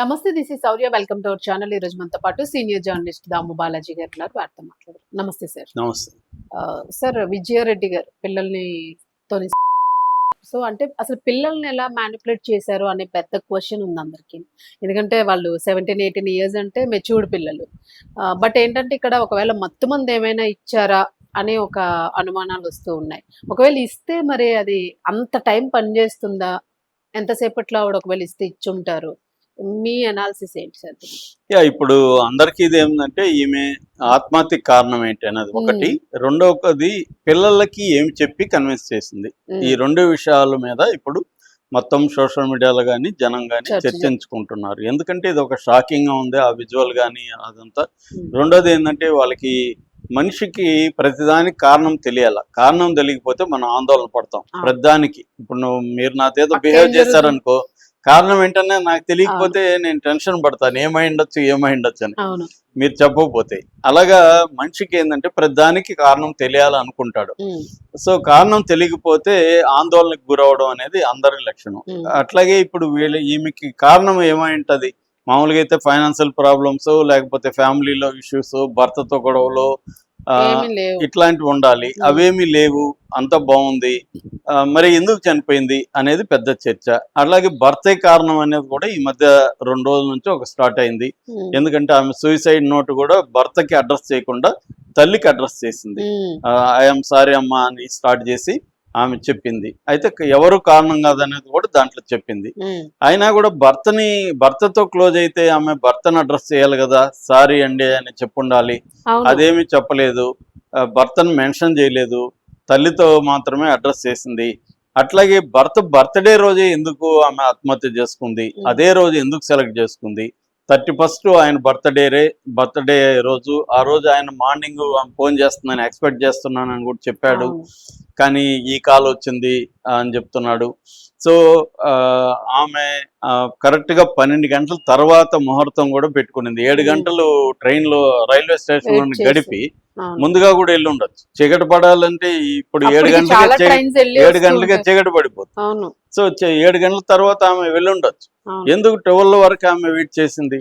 నమస్తే this is Saurya welcome to our channel ఈ రోజు మనతో పాటు సీనియర్ జర్నలిస్ట్ దాము బాలాజీ గారు ఉన్నారు. వారితో మాట్లాడారు నమస్తే సార్ నమస్తే. సార్ విజయారెడ్డి గారు పిల్లల్ని తోని సో అంటే అసలు పిల్లల్ని ఎలా మ్యానిపులేట్ చేశారు అనే పెద్ద క్వశ్చన్ ఉంది అందరికి. ఎందుకంటే వాళ్ళు సెవెంటీన్ ఎయిటీన్ ఇయర్స్ అంటే మెచ్యూర్డ్ పిల్లలు. బట్ ఏంటంటే ఇక్కడ ఒకవేళ మత్తు మంది ఏమైనా ఇచ్చారా అనే ఒక అనుమానాలు వస్తూ ఉన్నాయి. ఒకవేళ ఇస్తే మరి అది అంత టైం పనిచేస్తుందా? ఎంతసేపట్లో ఆవిడ ఒకవేళ ఇస్తే ఇచ్చుంటారు? మీ అనాలిసిస్ ఏంటి సార్? యా ఇప్పుడు అందరికీ ఇది ఏంటంటే ఈమె ఆత్మహత్యకి కారణం ఏంటి అనేది ఒకటి. రెండవది పిల్లలకి ఏమి చెప్పి కన్విన్స్ చేసింది. ఈ రెండు విషయాల మీద ఇప్పుడు మొత్తం సోషల్ మీడియాలో కానీ జనం కానీ చర్చ చర్చించుకుంటున్నారు. ఎందుకంటే ఇది ఒక షాకింగ్గా ఉంది ఆ విజువల్ కానీ అదంతా. రెండోది ఏంటంటే వాళ్ళకి మనిషికి ప్రతిదానికి కారణం తెలియాల. కారణం తెలియకపోతే మనం ఆందోళన పడతాం. ప్రతిదానికి. ఇప్పుడు నువ్వు మీరు నాతో బిహేవ్ చేశారనుకో కారణం ఏంటనే నాకు తెలియకపోతే నేను టెన్షన్ పడతాను ఏమై ఉండొచ్చు ఏమై ఉండొచ్చు అని మీరు చెప్పకపోతే. అలాగా మనిషికి ఏంటంటే ప్రతిదానికి కారణం తెలియాలనుకుంటాడు. సో కారణం తెలియకపోతే ఆందోళనకు గురవడం అనేది అందరి లక్షణం. అట్లాగే ఇప్పుడు వీళ్ళు ఈమెకి కారణం ఏమై ఉంటది మామూలుగా అయితే ఫైనాన్షియల్ ప్రాబ్లమ్స్ లేకపోతే ఫ్యామిలీలో ఇష్యూస్ భర్తతో గొడవలు ఇట్లాంటివి ఉండాలి. అవేమీ లేవు. అంత బాగుంది. మరి ఎందుకు చనిపోయింది అనేది పెద్ద చర్చ. అలాగే భర్తే కారణం అనేది కూడా ఈ మధ్య రెండు రోజుల నుంచి ఒక స్టార్ట్ అయింది. ఎందుకంటే ఆమె సూసైడ్ నోట్ కూడా భర్తకి అడ్రస్ చేయకుండా తల్లికి అడ్రస్ చేసింది. ఐఎమ్ సారీ అమ్మా అని స్టార్ట్ చేసి ఆమె చెప్పింది. అయితే ఎవరు కారణం కాదనేది కూడా దాంట్లో చెప్పింది. అయినా కూడా భర్తని భర్తతో క్లోజ్ అయితే ఆమె భర్తను అడ్రస్ చేయాలి కదా సారీ అండి అని చెప్పుండాలి. అదేమీ చెప్పలేదు. భర్తను మెన్షన్ చేయలేదు. తల్లితో మాత్రమే అడ్రస్ చేసింది. అట్లాగే భర్త బర్త్డే రోజే ఎందుకు ఆమె ఆత్మహత్య చేసుకుంది. అదే రోజు ఎందుకు సెలెక్ట్ చేసుకుంది? థర్టీ ఫస్ట్ ఆయన బర్త్డే బర్త్డే రోజు ఆ రోజు ఆయన మార్నింగ్ ఫోన్ చేస్తున్నాను ఎక్స్పెక్ట్ చేస్తున్నాను అని కూడా చెప్పాడు. కానీ ఈ కాల్ వచ్చింది అని చెప్తున్నాడు సో ఆ, ఆమె ఆ, కరెక్ట్గా పన్నెండు గంటల తర్వాత ముహూర్తం కూడా పెట్టుకునింది ఏడు. గంటలు ట్రైన్లో రైల్వే స్టేషన్. గడిపి. ముందుగా కూడా వెళ్ళి ఉండొచ్చు చీకటి పడాలంటే ఇప్పుడు ఏడు గంటలకే ఏడు గంటలకే. చీకటి పడిపోతుంది సో ఏడు గంటల తర్వాత ఆమె వెళ్ళి ఉండొచ్చు. ఎందుకు ట్వెల్వ్ వరకు ఆమె వెయిట్ చేసింది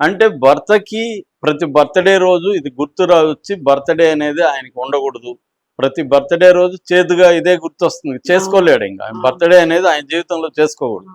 అంటే భర్తకి ప్రతి బర్త్డే రోజు ఇది గుర్తు వచ్చి బర్త్డే అనేది ఆయనకి ఉండకూడదు ప్రతి బర్త్డే రోజు చేదుగా ఇదే గుర్తొస్తుంది చేసుకోలేడు ఇంకా ఆయన. బర్త్డే అనేది ఆయన జీవితంలో చేసుకోకూడదు.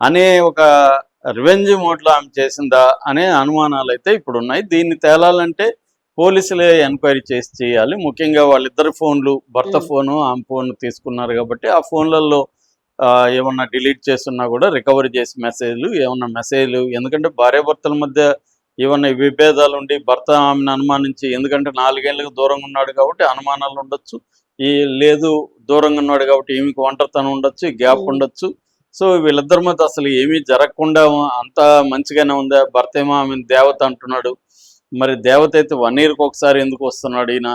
అనే ఒక రివెంజ్ మోడ్లో ఆమె చేసిందా అనే అనుమానాలు అయితే ఇప్పుడు ఉన్నాయి దీన్ని తేలాలంటే పోలీసులే ఎంక్వైరీ చేసి చేయాలి ముఖ్యంగా వాళ్ళిద్దరు ఫోన్లు భర్త. ఫోను ఆమె ఫోన్ తీసుకున్నారు కాబట్టి ఆ ఫోన్లలో ఏమన్నా డిలీట్ చేస్తున్నా కూడా రికవరీ చేసి మెసేజ్లు ఏమన్నా మెసేజ్లు ఎందుకంటే భార్యాభర్తల మధ్య ఏమన్నా విభేదాలు ఉండి భర్త ఆమెను అనుమానించి ఎందుకంటే నాలుగేళ్ళకు దూరంగా ఉన్నాడు కాబట్టి అనుమానాలు ఉండొచ్చు. ఈ లేదు దూరంగా ఉన్నాడు కాబట్టి ఈమెకి ఒంటరితనం ఉండొచ్చు గ్యాప్. ఉండొచ్చు. సో వీళ్ళిద్దరి మధ్య అసలు ఏమీ జరగకుండా అంతా మంచిగానే ఉందా. భర్త ఏమో ఆమె దేవత అంటున్నాడు. మరి దేవత అయితే వన్ ఇయర్కి ఒకసారి ఎందుకు వస్తున్నాడు ఈయన?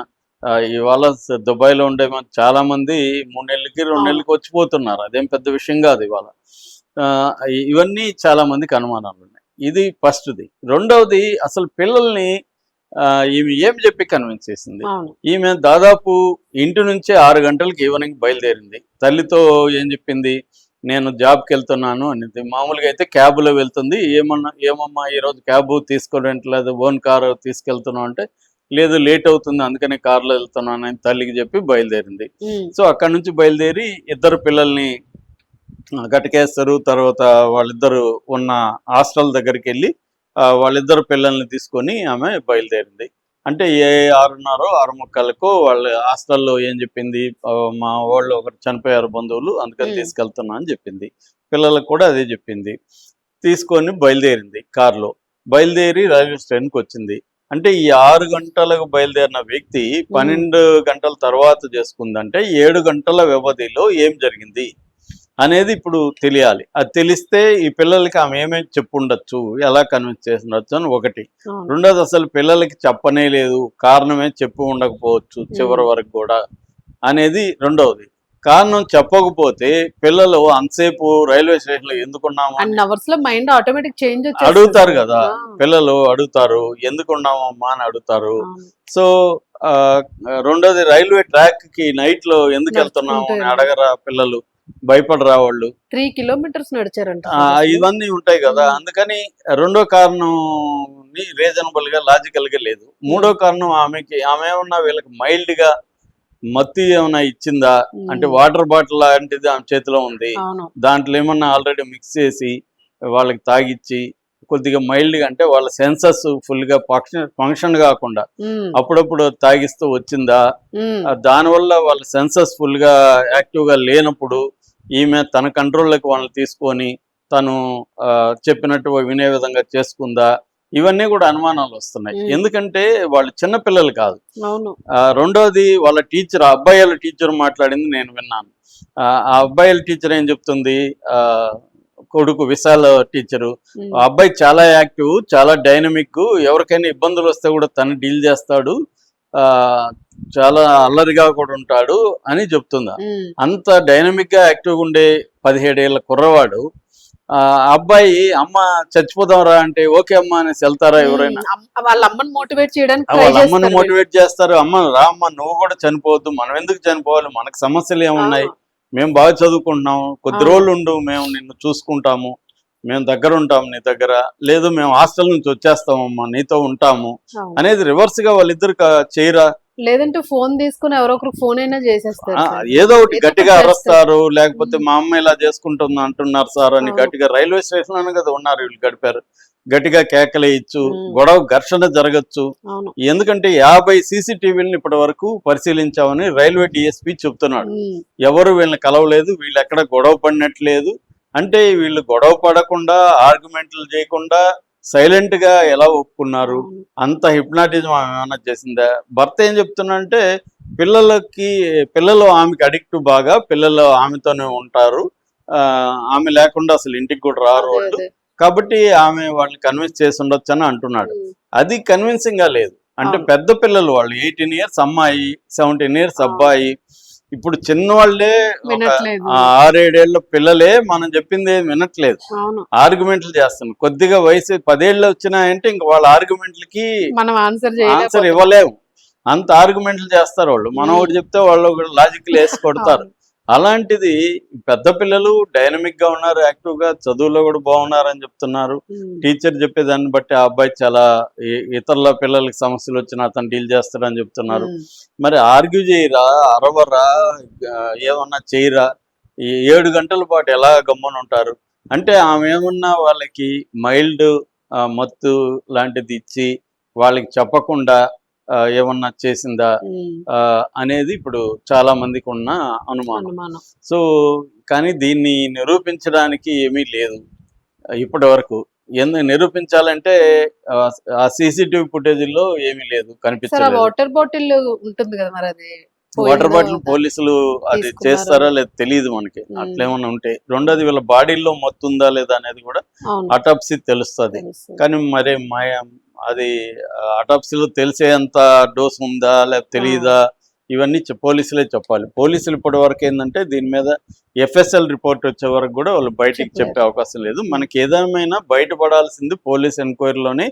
ఇవాళ దుబాయ్లో ఉండే చాలా మంది మూడు నెలలకి రెండు. నెలలకి వచ్చిపోతున్నారు. అదేం పెద్ద విషయం కాదు ఇవాళ. ఇవన్నీ చాలా మందికి అనుమానాలు ఇది ఫస్ట్ది. రెండవది అసలు పిల్లల్ని ఈమె ఏం చెప్పి కన్విన్స్ చేసింది? ఈమె దాదాపు ఇంటి నుంచే ఆరు గంటలకి ఈవినింగ్ బయలుదేరింది. తల్లితో ఏం చెప్పింది? నేను జాబ్కి వెళ్తున్నాను అనేది. మామూలుగా అయితే క్యాబ్లో వెళ్తుంది. ఏమన్నా ఏమమ్మా ఈరోజు క్యాబ్ తీసుకోవట్లేదు ఓన్ కారు తీసుకెళ్తున్నావు అంటే లేదు లేట్ అవుతుంది అందుకనే కార్లో వెళ్తున్నాను అని తల్లికి చెప్పి బయలుదేరింది. సో అక్కడ నుంచి బయలుదేరి ఇద్దరు పిల్లల్ని గటకేస్తారు తర్వాత వాళ్ళిద్దరు ఉన్న హాస్టల్ దగ్గరికి వెళ్ళి వాళ్ళిద్దరు పిల్లల్ని తీసుకొని ఆమె బయలుదేరింది. అంటే ఏ ఆరున్నరో ఆరు ముక్కలకు వాళ్ళ హాస్టల్లో ఏం చెప్పింది? మా వాళ్ళు ఒకరు చనిపోయారు బంధువులు అందుకని. తీసుకెళ్తున్నా అని చెప్పింది. పిల్లలకు కూడా అదే చెప్పింది. తీసుకొని బయలుదేరింది కారులో. బయలుదేరి రైల్వే స్టేషన్కి వచ్చింది. అంటే ఈ ఆరు గంటలకు బయలుదేరిన వ్యక్తి పన్నెండు గంటల తర్వాత చేసుకుందంటే ఏడు గంటల వ్యవధిలో ఏం జరిగింది? అనేది ఇప్పుడు తెలియాలి. అది తెలిస్తే ఈ పిల్లలకి ఆమె ఏమేమి చెప్పుండొచ్చు ఎలా కన్విన్స్ చేసిండొచ్చు అని ఒకటి. రెండోది అసలు పిల్లలకి చెప్పనే లేదు కారణమే చెప్పు ఉండకపోవచ్చు చివరి వరకు కూడా అనేది రెండవది కారణం చెప్పకపోతే పిల్లలు అంతసేపు రైల్వే స్టేషన్లో ఎందుకున్నాము మైండ్ ఆటోమేటిక్ చేంజ్ అడుగుతారు కదా. పిల్లలు అడుగుతారు ఎందుకున్నామమ్మా అని అడుగుతారు. సో రెండోది రైల్వే ట్రాక్కి నైట్లో ఎందుకు వెళ్తున్నాము అని అడగరా పిల్లలు. భయపడరా వాళ్ళు త్రీ కిలోమీటర్స్ నడిచారంట. ఆ, ఇవన్నీ ఉంటాయి కదా. అందుకని రెండో కారణం రీజనబుల్గా లాజికల్గా లేదు. మూడో కారణం ఆమెకి ఆమె ఏమన్నా వీళ్ళకి మైల్డ్గా మత్తి ఏమన్నా ఇచ్చిందా. అంటే వాటర్ బాటిల్ లాంటిది ఆమె చేతిలో ఉంది. దాంట్లో ఏమన్నా ఆల్రెడీ మిక్స్ చేసి వాళ్ళకి తాగిచ్చి కొద్దిగా మైల్డ్గా అంటే వాళ్ళ సెన్సస్ ఫుల్గా ఫంక్షన్ ఫంక్షన్ కాకుండా అప్పుడప్పుడు తాగిస్తూ వచ్చిందా? దానివల్ల వాళ్ళ సెన్సస్ ఫుల్గా యాక్టివ్గా లేనప్పుడు ఈమె తన కంట్రోల్లోకి వాళ్ళని తీసుకొని తను ఆ, చెప్పినట్టు వినే విధంగా చేసుకుందా? ఇవన్నీ కూడా అనుమానాలు వస్తున్నాయి. ఎందుకంటే వాళ్ళు చిన్న పిల్లలు కాదు. ఆ, రెండోది వాళ్ళ టీచర్ అబ్బాయిల టీచర్ మాట్లాడింది నేను విన్నాను. ఆ ఆ అబ్బాయిల టీచర్ ఏం చెప్తుంది? ఆ కొడుకు విశాల్ టీచరు. ఆ అబ్బాయి చాలా యాక్టివ్ చాలా డైనమిక్ ఎవరికైనా ఇబ్బందులు వస్తే కూడా తను డీల్ చేస్తాడు. ఆ చాలా అల్లరిగా కూడా ఉంటాడు అని చెప్తుందా? అంత డైనమిక్గా యాక్టివ్ ఉండే పదిహేడేళ్ళ కుర్రవాడు ఆ అబ్బాయి అమ్మ చచ్చిపోదాంరా అంటే ఓకే అమ్మ అనేసి వెళ్తారా ఎవరైనా? వాళ్ళ అమ్మని మోటివేట్ చేయడానికి వాళ్ళ అమ్మని చేస్తారు. మోటివేట్ చేస్తారు. అమ్మ రా అమ్మ నువ్వు కూడా చనిపోవద్దు. మనం ఎందుకు చనిపోవాలి? మనకు సమస్యలు. ఏమున్నాయి? మేము బాగా చదువుకుంటున్నాం. కొద్ది. రోజులు ఉండు మేము నిన్ను చూసుకుంటాము. మేము దగ్గర ఉంటాం నీ దగ్గర. లేదు మేము హాస్టల్ నుంచి వచ్చేస్తామమ్మా నీతో ఉంటాము. అనేది రివర్స్గా వాళ్ళిద్దరు చేయరా? లేదంటే ఫోన్ తీసుకుని ఎవరో ఒకరు ఫోన్ అయినా చేసేస్తారు. ఏదో ఒకటి గట్టిగా అరస్తారు లేకపోతే. మా అమ్మ ఇలా చేసుకుంటుంది అంటున్నారు సార్ అని. గట్టిగా రైల్వే స్టేషన్లోనే కదా ఉన్నారు వీళ్ళు గడిపారు గట్టిగా కేకలేయచ్చు. గొడవ ఘర్షణ జరగచ్చు ఎందుకంటే యాభై సీసీటీవీలను ఇప్పటి వరకు పరిశీలించామని రైల్వే డిఎస్పీ చెప్తున్నాడు ఎవరు వీళ్ళని కలవలేదు వీళ్ళు ఎక్కడ గొడవ పడినట్లేదు అంటే వీళ్ళు గొడవ పడకుండా ఆర్గ్యుమెంట్లు చేయకుండా సైలెంట్గా ఎలా ఒప్పుకున్నారు. అంత హిప్నాటిజం ఆమె ఏమైనా చేసిందా భర్త ఏం చెప్తున్నా పిల్లలకి పిల్లలు ఆమెకి అడిక్ట్ బాగా పిల్లలు ఆమెతోనే ఉంటారు ఆ, ఆమె లేకుండా అసలు ఇంటికి కూడా రారు వాళ్ళు అదే. కాబట్టి ఆమె వాళ్ళని కన్విన్స్ చేసి ఉండొచ్చు అని అంటున్నాడు అది కన్విన్సింగ్గా లేదు అంటే. పెద్ద పిల్లలు వాళ్ళు ఎయిటీన్ ఇయర్స్ అమ్మాయి సెవెంటీన్ ఇయర్స్. అబ్బాయి ఇప్పుడు చిన్నవాళ్ళే ఆరేడేళ్ళ పిల్లలే మనం చెప్పింది ఏం వినట్లేదు ఆర్గ్యుమెంట్లు చేస్తున్నారు కొద్దిగా వయసు పదేళ్ళు వచ్చినాయంటే ఇంక వాళ్ళ ఆర్గ్యుమెంట్లకి మనం ఆన్సర్. ఇవ్వలేము అంత ఆర్గ్యుమెంట్లు చేస్తారు వాళ్ళు మనం. ఒకటి చెప్తే వాళ్ళు లాజికల్ వేసి కొడతారు. అలాంటిది పెద్ద పిల్లలు డైనమిక్గా ఉన్నారు యాక్టివ్గా చదువులో కూడా బాగున్నారు అని చెప్తున్నారు టీచర్ చెప్పేదాన్ని బట్టి ఆ అబ్బాయి చాలా ఇతరుల పిల్లలకి సమస్యలు వచ్చినా అతను డీల్ చేస్తాడని చెప్తున్నారు. మరి ఆర్గ్యూ చేయరా అరవరా ఏమన్నా చేయరా? ఈ ఏడు గంటల పాటు ఎలా గమ్మున ఉంటారు? అంటే ఆమె ఏమన్నా వాళ్ళకి మైల్డ్ మత్తు లాంటిది ఇచ్చి వాళ్ళకి చెప్పకుండా ఏమన్నా చేసిందా? అనేది ఇప్పుడు చాలా మందికి ఉన్న అనుమానం. సో కానీ దీన్ని నిరూపించడానికి ఏమీ లేదు. ఇప్పటి వరకు ఎందు నిరూపించాలంటే ఆ, సీసీటీవీ ఫుటేజీల్లో ఏమీ లేదు కనిపించలేదు. వాటర్ బాటిల్ ఉంటుంది కదా మరి అది? వాటర్ బాటిల్ పోలీసులు అది? చేస్తారా లేదా తెలియదు మనకి. అట్లేమన్నా ఉంటే రెండోది వీళ్ళ బాడీలో మొత్తుందా లేదా అనేది కూడా అటాప్సీ తెలుస్తుంది. తెలుసు. కానీ మరి మాయ అది అటాప్సీలో తెలిసేంత డోస్ ఉందా లేదా తెలియదా ఇవన్నీ పోలీసులే చెప్పాలి. పోలీసులు ఇప్పటి వరకు ఏంటంటే దీని మీద ఎఫ్ఎస్ఎల్ రిపోర్ట్ వచ్చే వరకు కూడా వాళ్ళు బయటికి. చెప్పే అవకాశం లేదు. మనకి ఏదేమైనా బయటపడాల్సింది పోలీస్ ఎంక్వైరీలోనే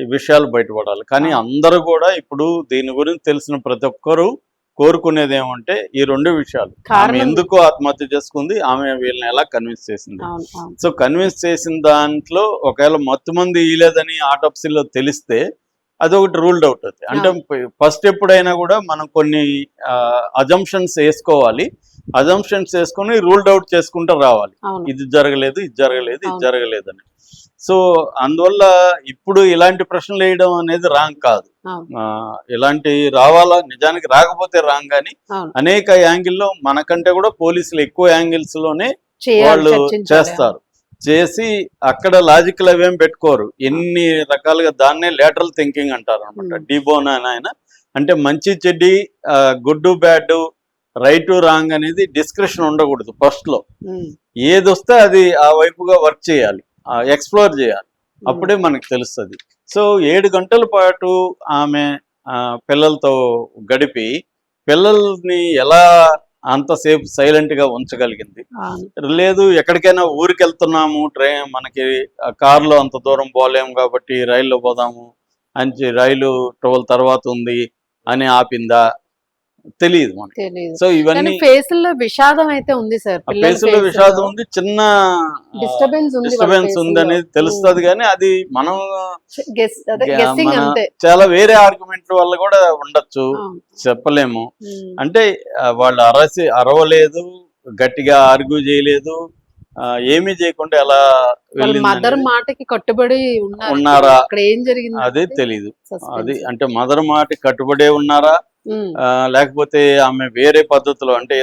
ఈ విషయాలు బయటపడాలి. కానీ. అందరూ కూడా ఇప్పుడు దీని గురించి తెలిసిన ప్రతి ఒక్కరూ కోరుకునేది ఏమంటే ఈ రెండు విషయాలు. ఆమె ఎందుకు ఆత్మహత్య చేసుకుంది ఆమె వీళ్ళని ఎలా కన్విన్స్ చేసింది? సో కన్విన్స్ చేసిన దాంట్లో ఒకవేళ మత్తు మంది ఇయలేదని ఆటోప్సీలో తెలిస్తే అదొకటి రూల్డ్ అవుట్ అవుతుంది అంటే ఫస్ట్ ఎప్పుడైనా కూడా మనం కొన్ని అజంప్షన్స్ వేసుకోవాలి. అజంప్షన్స్ వేసుకొని రూల్డ్ అవుట్ చేసుకుంటూ రావాలి. ఇది జరగలేదు ఇది జరగలేదు ఇది. జరగలేదు అని. సో అందువల్ల ఇప్పుడు ఇలాంటి ప్రశ్నలు వేయడం అనేది రాంగ్ కాదు. ఇలాంటి రావాలా నిజానికి రాకపోతే రాంగ్ కానీ. అనేక యాంగిల్లో మనకంటే కూడా పోలీసులు ఎక్కువ యాంగిల్స్లోనే వాళ్ళు. చేస్తారు. చేసి అక్కడ లాజికల్ అవేం పెట్టుకోరు. ఎన్ని రకాలుగా దాన్నే లేటరల్ థింకింగ్ అంటారు అనమాట. డిబోన్ అని ఆయన. అంటే మంచి చెడ్డి గుడ్ బ్యాడ్ రైట్ రాంగ్ అనేది డిస్క్రిప్షన్ ఉండకూడదు ఫస్ట్లో. ఉమ్, ఏది వస్తే అది ఆ వైపుగా వర్క్ చేయాలి. ఎక్స్ప్లోర్ చేయాలి. అప్పుడే మనకు తెలుస్తుంది. సో ఏడు గంటల పాటు ఆమె పిల్లలతో గడిపి పిల్లల్ని ఎలా అంతసేపు సైలెంట్గా ఉంచగలిగింది. లేదు ఎక్కడికైనా ఊరికి వెళ్తున్నాము ట్రైన్ మనకి కారులో అంత దూరం పోలేము కాబట్టి రైల్లో పోదాము అని రైలు ట్వెల్వ్ తర్వాత ఉంది అని ఆపిందా తెలియదు మనకి. సో ఇవన్నీ ఫేస్లో విషాదం అయితే ఉంది సార్ ఆ ఫేసులో విషాదం ఉంది చిన్న డిస్టర్బెన్స్ ఉంది డిస్టర్బెన్స్ ఉంది అనేది తెలుస్తుంది కానీ అది మనం చాలా వేరే ఆర్గ్యుమెంట్ వల్ల కూడా ఉండొచ్చు. చెప్పలేము. అంటే వాళ్ళు అరసి అరవలేదు గట్టిగా ఆర్గ్యూ చేయలేదు ఏమీ చేయకుండా ఎలా మదర్ మాటకి కట్టుబడి ఉన్నారు? అక్కడ ఏం జరిగింది అదే తెలీదు. అది అంటే మదర్ మాట కట్టుబడే ఉన్నారా? లేకపోతే ఆమె వేరే పద్ధతిలో అంటే